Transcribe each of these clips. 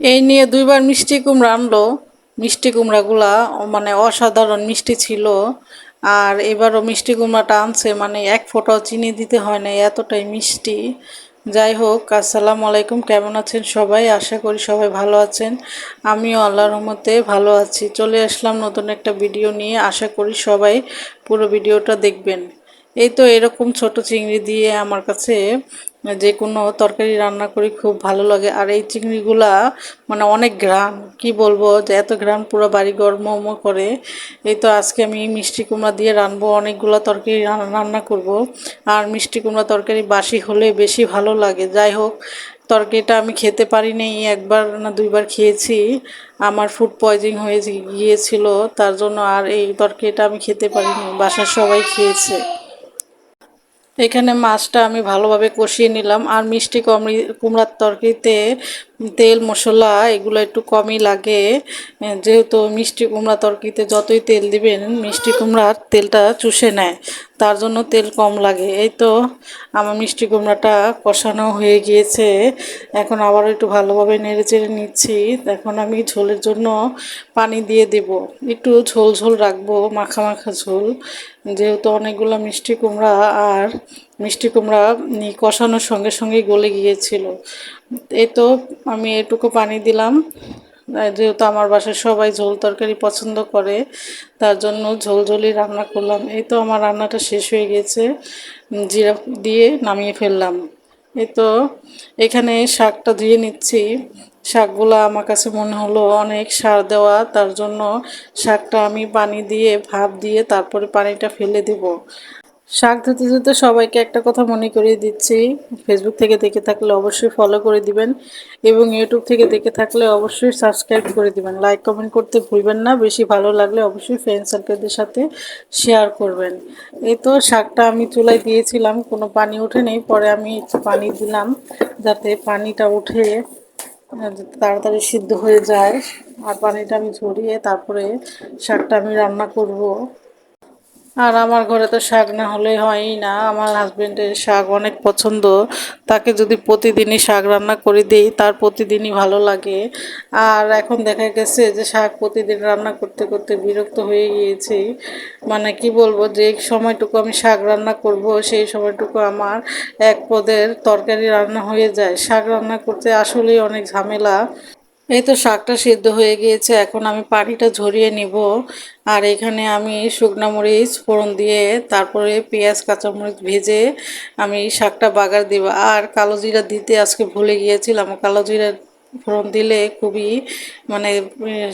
এই নিয়ে দুইবার মিষ্টি কুমড়া আনলো। মিষ্টি কুমড়াগুলা মানে অসাধারণ মিষ্টি ছিল। আর এবারও মিষ্টি কুমড়াটা আনছে মানে এক ফোঁটাও চিনি দিতে হয় না এতটাই মিষ্টি। যাই হোক, আসসালামু আলাইকুম, কেমন আছেন সবাই? আশা করি সবাই ভালো আছেন। আমিও আল্লাহর রহমতে ভালো আছি। চলে আসলাম নতুন একটা ভিডিও নিয়ে। আশা করি সবাই পুরো ভিডিওটা দেখবেন। এই তো এরকম ছোট চিংড়ি দিয়ে আমার কাছে যে কোনো তরকারি রান্না করি খুব ভালো লাগে। আর এই চিংড়িগুলা মানে অনেক গ্রাম, কি বলব? যে এত গ্রাম পুরো বাড়ি গরম করে। এই তো আজকে আমি মিষ্টি কুমড়া দিয়ে রানবো অনেকগুলো তরকারি রান্না করব। আর মিষ্টি কুমড়া তরকারি বাসি হলে বেশি ভালো লাগে। যাই হোক, তরকারিটা আমি খেতে পারিনি, একবার না দুইবার খেয়েছি। আমার ফুড পয়জিং হয়ে গিয়েছিল, তার জন্য আর এই তরকারিটা আমি খেতে পারিনি, বাসার সবাই খেয়েছে। এখানে মাছটা আমি ভালোভাবে কষিয়ে নিলাম। আর মিষ্টি কমড়ি কুমড়ার তরকারিতে তেল, মশলা, এগুলো একটু কমই লাগে। যেহেতু মিষ্টি কুমড়া তরকিতে যতই তেল দিবেন, মিষ্টি কুমড়ার তেলটা চুষে নেয়, তার জন্য তেল কম লাগে। এই তো আমার মিষ্টি কুমড়াটা কষানো হয়ে গিয়েছে। এখন আবার একটু ভালোভাবে নেড়ে চেড়ে নিচ্ছি। এখন আমি ঝোলের জন্য পানি দিয়ে দেব। একটু ঝোল ঝোল রাখব, মাখা মাখা ঝোল। যেহেতু অনেকগুলো মিষ্টি কুমড়া আর মিষ্টি কুমড়া কষানোর সঙ্গে সঙ্গেই গলে গিয়েছিল। এই তো আমি এটুকু পানি দিলাম। যেহেতু আমার বাসায় সবাই ঝোল তরকারি পছন্দ করে, তার জন্য ঝোল ঝোলই রান্না করলাম। এই তো আমার রান্নাটা শেষ হয়ে গেছে। জিরা দিয়ে নামিয়ে ফেললাম। এই তো এখানে শাকটা ধুয়ে নিচ্ছি। শাকগুলো আমার কাছে মনে হলো অনেক সার দেওয়া, তার জন্য শাকটা আমি পানি দিয়ে, ভাপ দিয়ে তারপরে পানিটা ফেলে দেব। শাক ধুতে ধুতে সবাইকে একটা কথা মনে করিয়ে দিচ্ছি। ফেসবুক থেকে দেখে থাকলে অবশ্যই ফলো করে দিবেন এবং ইউটিউব থেকে দেখে থাকলে অবশ্যই সাবস্ক্রাইব করে দিবেন। লাইক কমেন্ট করতে ভুলবেন না। বেশি ভালো লাগলে অবশ্যই ফ্রেন্ড সার্কেলদের সাথে শেয়ার করবেন। এই তো শাকটা আমি চুলায় দিয়েছিলাম, কোনো পানি ওঠে নেই। পরে আমি পানি দিলাম যাতে পানিটা উঠে তাড়াতাড়ি সিদ্ধ হয়ে যায়। আর পানিটা আমি ঝরিয়ে তারপরে শাকটা আমি রান্না করব। আর আমার ঘরে তো শাক না হলে হয়ই না। আমার হাজব্যান্ডের শাক অনেক পছন্দ। তাকে যদি প্রতিদিনই শাক রান্না করে দিই, তার প্রতিদিনই ভালো লাগে। আর এখন দেখা গেছে যে শাক প্রতিদিন রান্না করতে করতে বিরক্ত হয়ে গিয়েছি। মানে কি বলব, যে সময়টুকু আমি শাক রান্না করব, সেই সময়টুকু আমার এক পদের তরকারি রান্না হয়ে যায়। শাক রান্না করতে আসলেই অনেক ঝামেলা। এই তো শাকটা সিদ্ধ হয়ে গিয়েছে, এখন আমি পানিটা ঝরিয়ে নিব। আর এখানে আমি শুকনো মরিচ, ফোড়ন দিয়ে তারপরে পেঁয়াজ, কাঁচামরিচ ভেজে আমি শাকটা বাগার দেব। আর কালো জিরা দিতে আজকে ভুলে গিয়েছিলাম, কালো জিরা ফোড়ন দিলে খুবই মানে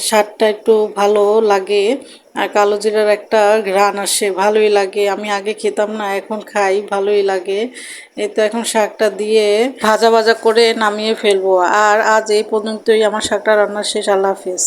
স্বাদটা একটু ভালো লাগে আর কালো জিরার একটা ঘ্রাণ আসে, ভালোই লাগে। আমি আগে খেতাম না, এখন খাই, ভালোই লাগে। এই তো এখন শাকটা দিয়ে ভাজা ভাজা করে নামিয়ে ফেলব। আর আজ এই পর্যন্তই, আমার শাকটা রান্না শেষ, আল্লাহ হাফিজ।